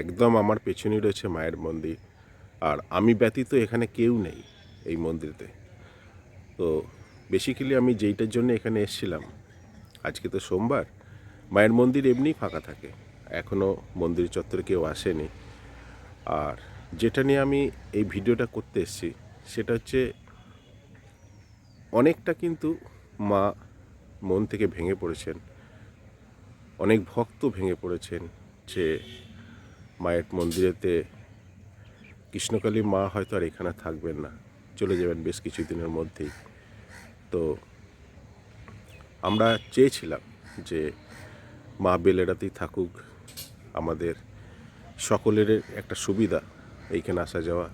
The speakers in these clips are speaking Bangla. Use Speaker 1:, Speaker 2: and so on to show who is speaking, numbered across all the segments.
Speaker 1: একদম আমার পেছনেই রয়েছে মায়ের মন্দির। আর আমি ব্যতীত এখানে কেউ নেই এই মন্দিরেতে। তো বেসিক্যালি আমি যেইটার জন্য এখানে এসেছিলাম, আজকে তো সোমবার, মায়ের মন্দির এমনিই ফাঁকা থাকে। এখনও মন্দির চত্বরে কেউ আসেনি। আর যেটা নিয়ে আমি এই ভিডিওটা করতে এসেছি, সেটা হচ্ছে অনেকটা কিন্তু মা মন থেকে ভেঙে পড়েছেন। অনেক ভক্ত ভেঙে পড়েছেন যে মায়ের মন্দিরেতে কৃষ্ণকালী মা হয়তো আর এখানে থাকবেন না, চলে যাবেন বেশ কিছুদিনের মধ্যেই। তো আমরা চেয়েছিলাম যে মা বেলেরাতেই থাকুক, আমাদের সকলের একটা সুবিধা এইখানে আসা যাওয়া।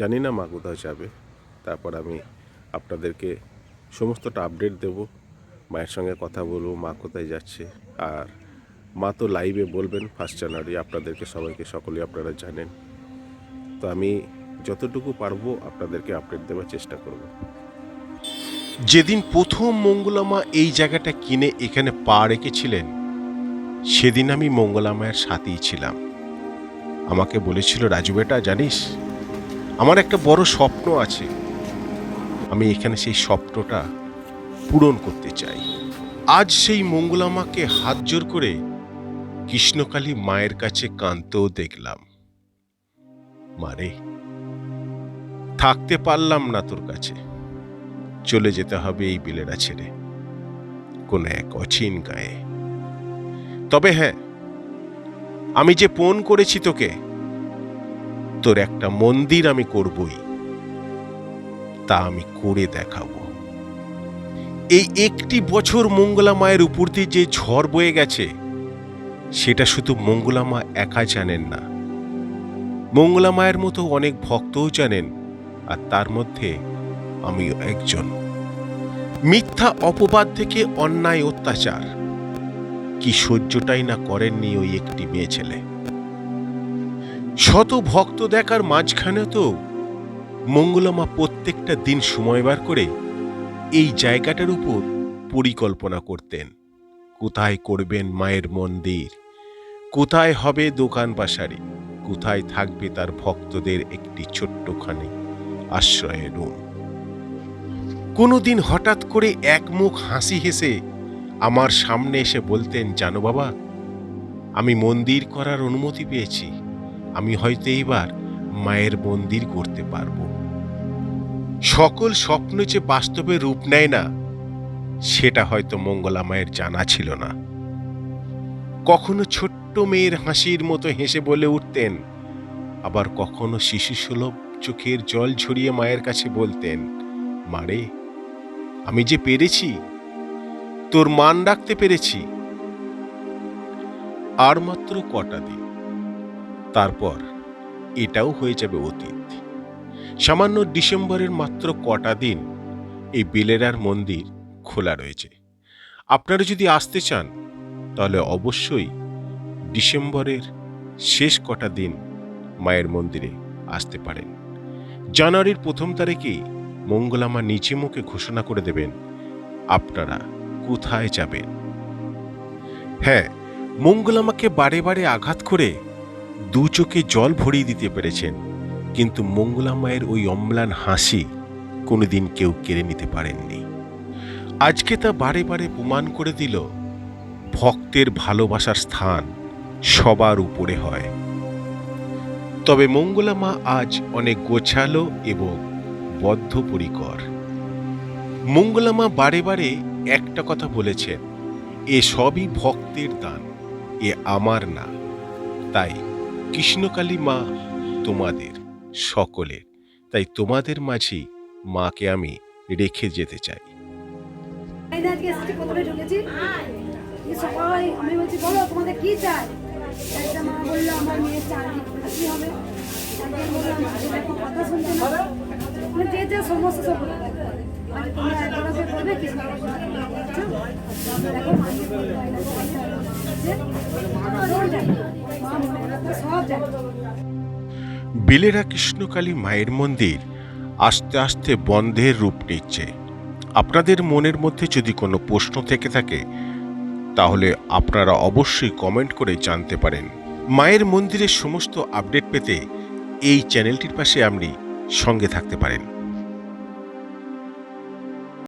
Speaker 1: জানি না মা কোথায় যাবে, তারপর আমি আপনাদেরকে সমস্তটা আপডেট দেব, মায়ের সঙ্গে কথা বলব, মা কোথায় যাচ্ছে, আর মা তো লাইভে বলবেন ফার্স্ট জানুয়ারি আপনাদেরকে সবাইকে, সকলেই আপনারা জানেন। তো আমি যতটুকু পারব আপনাদেরকে আপডেট দেওয়ার চেষ্টা করব।
Speaker 2: যেদিন প্রথম মঙ্গলামা এই জায়গাটা কিনে এখানে পা রেখেছিলেন, সেদিন আমি মঙ্গলামায়ের সাথেই ছিলাম। আমাকে বলেছিল, রাজু বেটা, জানিস? আমার একটা বড় স্বপ্ন আছে। আমি এখানে সেই স্বপ্নটা পূরণ করতে চাই। আজ সেই মঙ্গলামাকে হাত জোর করে কৃষ্ণকালী মায়ের কাছে কাঁদতেও দেখলাম। মারে থাকতে পারলাম না তোর কাছে। চলে যেতে হবে এই বিলেরা ছেড়ে, কোন এক অচিন গায়ে। তবে হ্যাঁ আমি যে পণ করেছি তোকে, তোর একটা মন্দির আমি করবই। তা আমি করে দেখাবো। এই একটি বছর মঙ্গলা মায়ের উপর দিয়ে যে ঝড় বয়ে গেছে সেটা শুধু মঙ্গলা মা একা জানেন না। মঙ্গলা মায়ের মতো অনেক ভক্তও জানেন, আর তার মধ্যে আমিও একজন। মিথ্যা অপবাদ থেকে অন্যায় অত্যাচার। কি সহ্যটাই না করেননি ওই একটি মেয়ে ছেলে। শত ভক্ত দেখার মাঝখানে তো মঙ্গলামা প্রত্যেকটা দিন সময় বার করে এই জায়গাটার উপর পরিকল্পনা করতেন। কোথায় করবেন মায়ের মন্দির? কোথায় হবে দোকান বাসারি কোথায় থাকবে তার ভক্তদের একটি ছোট্টখানি আশ্রয়ের রুম? কোনোদিন হঠাৎ করে এক মুখ হাসি হেসে আমার সামনে এসে বলতেন, জানো বাবা, আমি মন্দির করার অনুমতি পেয়েছি। আমি হয়তো এইবার মায়ের মন্দির করতে পারব। সকল স্বপ্ন যে বাস্তবে রূপ নেয় না সেটা হয়তো মঙ্গলা মায়ের জানা ছিল না। কখনো ছোট্ট মেয়ের হাসির মতো হেসে বলে উঠতেন, আবার কখনো শিশু সুলভ চোখের জল ঝরিয়ে মায়ের কাছে বলতেন মারে আমি যে পেরেছি, তোর মান রাখতে পেরেছি। আর মাত্র কটা দিন, তারপর এটাও হয়ে যাবে অতীত। সামান্য ডিসেম্বরের মাত্র কটা দিন এই বেলেরার মন্দির খোলা রয়েছে। আপনারা যদি আসতে চান, তাহলে অবশ্যই ডিসেম্বরের শেষ কটা দিন মায়ের মন্দিরে আসতে পারেন। জানুয়ারির প্রথম তারিখেই মঙ্গলামা নিচে মুখে ঘোষণা করে দেবেন আপনারা কোথায় যাবেন। হ্যাঁ মঙ্গলামাকে বারে বারে আঘাত করে দু চোখে জল ভরিয়ে দিতে পেরেছেন, কিন্তু মঙ্গলামায়ের ওই অম্লান হাসি কোনোদিন কেউ কেড়ে নিতে পারেননি। আজকে তা বারে বারে প্রমাণ করে দিল, ভক্তের ভালোবাসার স্থান সবার উপরে হয়। তবে মঙ্গলামা আজ অনেক গোছালো এবং বদ্ধপরিকর। মঙ্গলামা বারে বারে একটা কথা বলেছেন, এ সবই ভক্তের দান, এ আমার না, তাই কৃষ্ণকালী মা তোমাদের সকলের, তাই তোমাদের মাঝেই মাকে আমি রেখে যেতে চাই।
Speaker 3: আজকে এসেছি প্রথমে ঢুকেছি। সবাই, আমি বলছি, বলো, তোমাদের চাই? একটা মা বলল, আমার মেয়ের কি হবে। কথা শুনছে মানে যে সমস্যা সব। মানে
Speaker 2: বেলেরা কৃষ্ণকালী মায়ের মন্দির আস্তে আস্তে বন্ধের রূপ নিচ্ছে। আপনাদের মনের মধ্যে যদি কোনো প্রশ্ন থেকে থাকে, তাহলে আপনারা অবশ্যই কমেন্ট করে জানতে পারেন। মায়ের মন্দিরের সমস্ত আপডেট পেতে এই চ্যানেলটির পাশে আপনি সঙ্গে থাকতে পারেন।